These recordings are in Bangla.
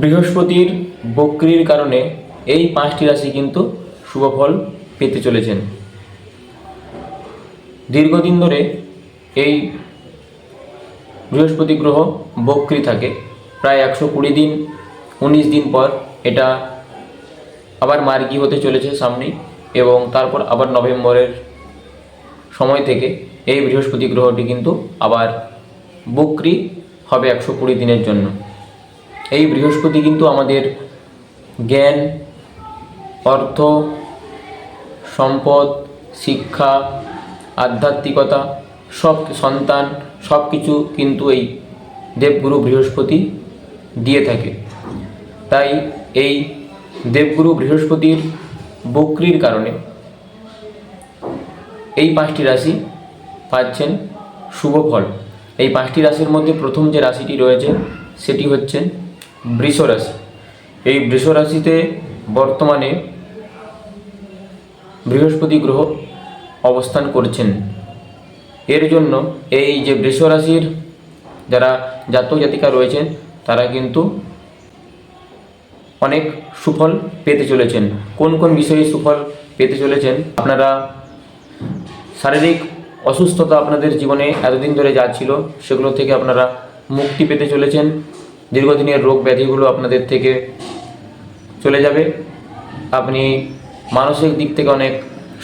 বৃহস্পতির বক্রির কারণে এই পাঁচটি রাশি কিন্তু শুভ ফল পেতে চলেছেন। দীর্ঘদিন ধরে এই বৃহস্পতি গ্রহ বক্রি থাকে, প্রায় একশো কুড়ি দিন, উনিশ দিন পর এটা আবার মার্গি হতে চলেছে সামনেই এবং তারপর আবার নভেম্বরের সময় থেকে এই বৃহস্পতি গ্রহটি কিন্তু আবার বক্রি হবে একশো কুড়ি দিনের জন্য। এই বৃহস্পতি কিন্তু আমাদের জ্ঞান, অর্থ, সম্পদ, শিক্ষা, আধ্যাত্মিকতা, সব সন্তান, সব কিছু কিন্তু এই দেবগুরু বৃহস্পতি দিয়ে থাকে। তাই এই দেবগুরু বৃহস্পতির বক্রির কারণে এই পাঁচটি রাশি পাচ্ছেন শুভ ফল। এই পাঁচটি রাশির মধ্যে প্রথম যে রাশিটি রয়েছে, সেটি হচ্ছে বৃষ রাশি এই বৃষ রাশিতে বর্তমানে বৃহস্পতি গ্রহ অবস্থান করছেন। এর জন্য এই যে বৃষ রাশির যারা জাতক জাতিকা রয়েছেন, তারা কিন্তু অনেক সুফল পেতে চলেছেন। কোন কোন বিষয়ে সুফল পেতে চলেছেন? আপনারা শারীরিক অসুস্থতা আপনাদের জীবনে এতদিন ধরে যা ছিল সেগুলো থেকে আপনারা মুক্তি পেতে চলেছেন। দীর্ঘদিনের রোগ ব্যাধিগুলো আপনাদের থেকে চলে যাবে। আপনি মানসিক দিক থেকে অনেক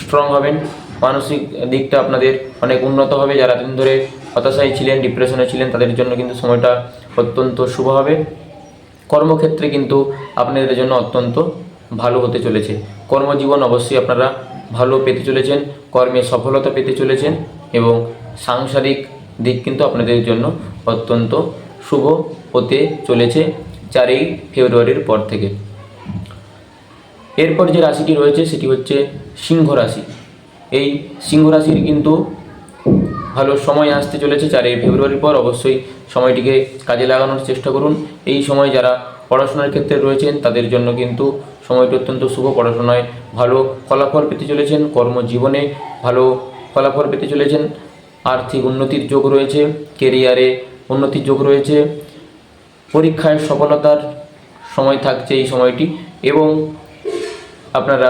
স্ট্রং হবেন। মানসিক দিকটা আপনাদের অনেক উন্নত হবে। যারা এতদিন ধরে হতাশায় ছিলেন ডিপ্রেশনে ছিলেন, তাদের জন্য কিন্তু সময়টা অত্যন্ত শুভ হবে। কর্মক্ষেত্রে কিন্তু আপনাদের জন্য অত্যন্ত ভালো হতে চলেছে। কর্মজীবন অবশ্যই আপনারা ভালো পেতে চলেছেন, কর্মে সফলতা পেতে চলেছেন এবং সাংসারিক দিক কিন্তু আপনাদের জন্য অত্যন্ত শুভ হতে চলেছে চারই ফেব্রুয়ারির পর থেকে। এরপর যে রাশিটি রয়েছে সেটি হচ্ছে সিংহ রাশি। এই সিংহ রাশির কিন্তু ভালো সময় আসতে চলেছে চারই ফেব্রুয়ারির পর। অবশ্যই সময়টিকে কাজে লাগানোর চেষ্টা করুন। এই সময় যারা পড়াশোনার ক্ষেত্রে রয়েছেন, তাদের জন্য কিন্তু সময়টি অত্যন্ত শুভ। পড়াশোনায় ভালো ফলাফল পেতে চলেছেন। কর্মজীবনে ভালো ফলাফল পেতে চলেছেন। আর্থিক উন্নতির যোগ রয়েছে। কেরিয়ারে উন্নতির যোগ রয়েছে। পরীক্ষায় সফলতার সময় থাকছে এই সময়টি এবং আপনারা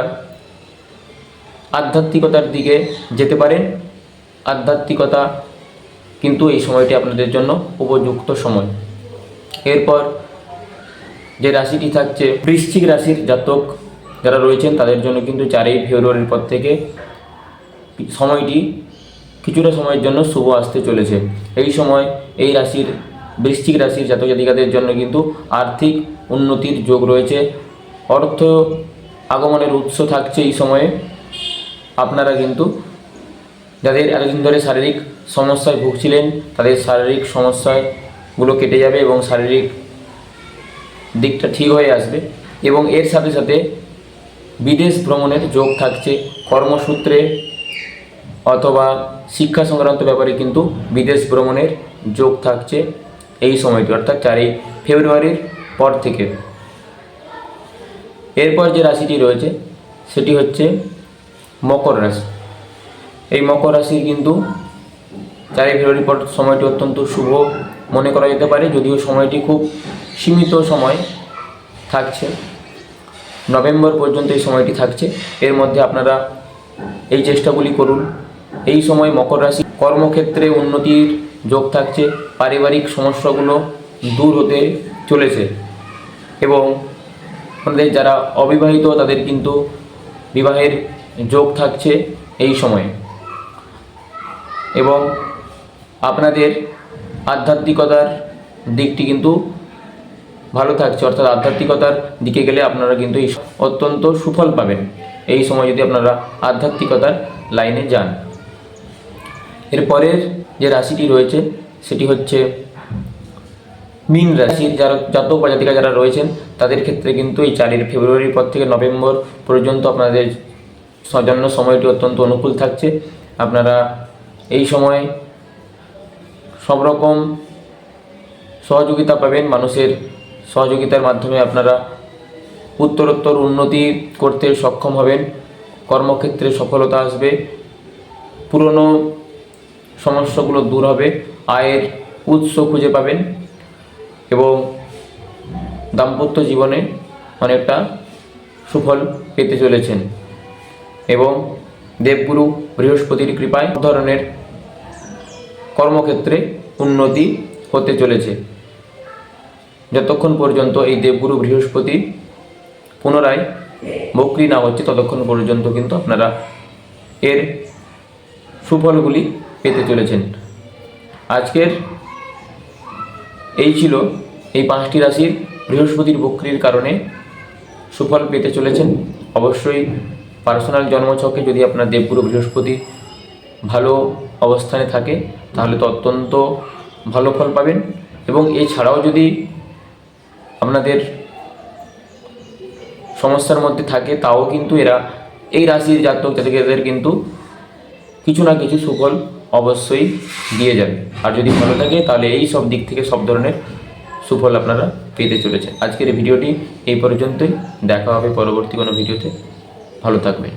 আধ্যাত্মিকতার দিকে যেতে পারেন। আধ্যাত্মিকতা কিন্তু এই সময়টি আপনাদের জন্য উপযুক্ত সময়। এরপর যে রাশিটি থাকছে, বৃশ্চিক রাশির জাতক যারা রয়েছেন তাদের জন্য কিন্তু চারই ফেব্রুয়ারির পর থেকে সময়টি কিছুটা সময়ের জন্য শুভ আসতে চলেছে। এই সময় এই রাশির, বৃশ্চিক রাশির জাতক জাতিকাদের জন্য কিন্তু আর্থিক উন্নতির যোগ রয়েছে। অর্থ আগমনের উৎস থাকছে এই সময়ে। আপনারা কিন্তু যাদের এতদিন ধরে শারীরিক সমস্যায় ভুগছিলেন, তাদের শারীরিক সমস্যাগুলো কেটে যাবে এবং শারীরিক দিকটা ঠিক হয়ে আসবে। এবং এর সাথে সাথে বিদেশ ভ্রমণের যোগ থাকছে। কর্মসূত্রে অথবা শিক্ষা সংক্রান্ত ব্যাপারে কিন্তু বিদেশ ভ্রমণের যোগ থাকছে এই সময়টি অর্থাৎ চারই ফেব্রুয়ারির পর থেকে। এরপর যে রাশিটি রয়েছে, সেটি হচ্ছে মকর রাশি। এই মকর রাশির কিন্তু চারই ফেব্রুয়ারি পর সময়টি অত্যন্ত শুভ মনে করা যেতে পারে, যদিও সময়টি খুব সীমিত সময় থাকছে। নভেম্বর পর্যন্ত এই সময়টি থাকছে। এর মধ্যে আপনারা এই চেষ্টাগুলি করুন। এই সময় মকর রাশি কর্মক্ষেত্রে উন্নতির যোগ থাকছে, পারিবারিক সমস্যাগুলো দূর হতে চলেছে এবং আমাদের যারা অবিবাহিত তাদের কিন্তু বিবাহের যোগ থাকছে এই সময়ে। এবং আপনাদের আধ্যাত্মিকতার দিকটি কিন্তু ভালো থাকছে, অর্থাৎ আধ্যাত্মিকতার দিকে গেলে আপনারা কিন্তু অত্যন্ত সুফল পাবেন। এই সময় যদি আপনারা আধ্যাত্মিকতার লাইনে যান। এরপরের যে রাশিটি রয়েছে, সেটি হচ্ছে মীন রাশির যারা জাতক বা জাতিকা যারা রয়েছেন, তাদের ক্ষেত্রে কিন্তু এই চারের ফেব্রুয়ারির পর থেকে নভেম্বর পর্যন্ত আপনাদের জন্য সময়টি অত্যন্ত অনুকূল থাকছে। আপনারা এই সময় সব রকম সহযোগিতা পাবেন, মানুষের সহযোগিতার মাধ্যমে আপনারা উত্তরোত্তর উন্নতি করতে সক্ষম হবেন। কর্মক্ষেত্রে সফলতা আসবে। পুরনো সমস্যাগুলো দূর হবে। আয়ের উৎস খুঁজে পাবেন এবং দাম্পত্য জীবনে অনেকটা সুফল পেতে চলেছেন এবং দেবগুরু বৃহস্পতির কৃপায় ধরনের কর্মক্ষেত্রে উন্নতি হতে চলেছে। যতক্ষণ পর্যন্ত এই দেবগুরু বৃহস্পতি পুনরায় বক্রি না হচ্ছে, ততক্ষণ পর্যন্ত কিন্তু আপনারা এর সুফলগুলি পেতে চলেছেন। আজকের এই ছিল এই পাঁচটি রাশির বৃহস্পতির বক্রির কারণে সুফল পেতে চলেছেন। অবশ্যই পার্সোনাল জন্মছকে যদি আপনার দেবগুরু বৃহস্পতি ভালো অবস্থানে থাকে, তাহলে তো অত্যন্ত ভালো ফল পাবেন। এবং এছাড়াও যদি আপনাদের সমস্যার মধ্যে থাকে, তাও কিন্তু এরা এই রাশির জাতক জাতিকাদের কিন্তু কিছু না কিছু সুফল অবশ্যই দিয়ে যাবে। আর যদি ভালো থাকে তাহলে এই সব দিক থেকে সব ধরনের সুফল আপনারা পেতে চলেছেন। আজকের ভিডিওটি এই পর্যন্তই। দেখা হবে পরবর্তী কোনো ভিডিওতে। ভালো থাকবেন।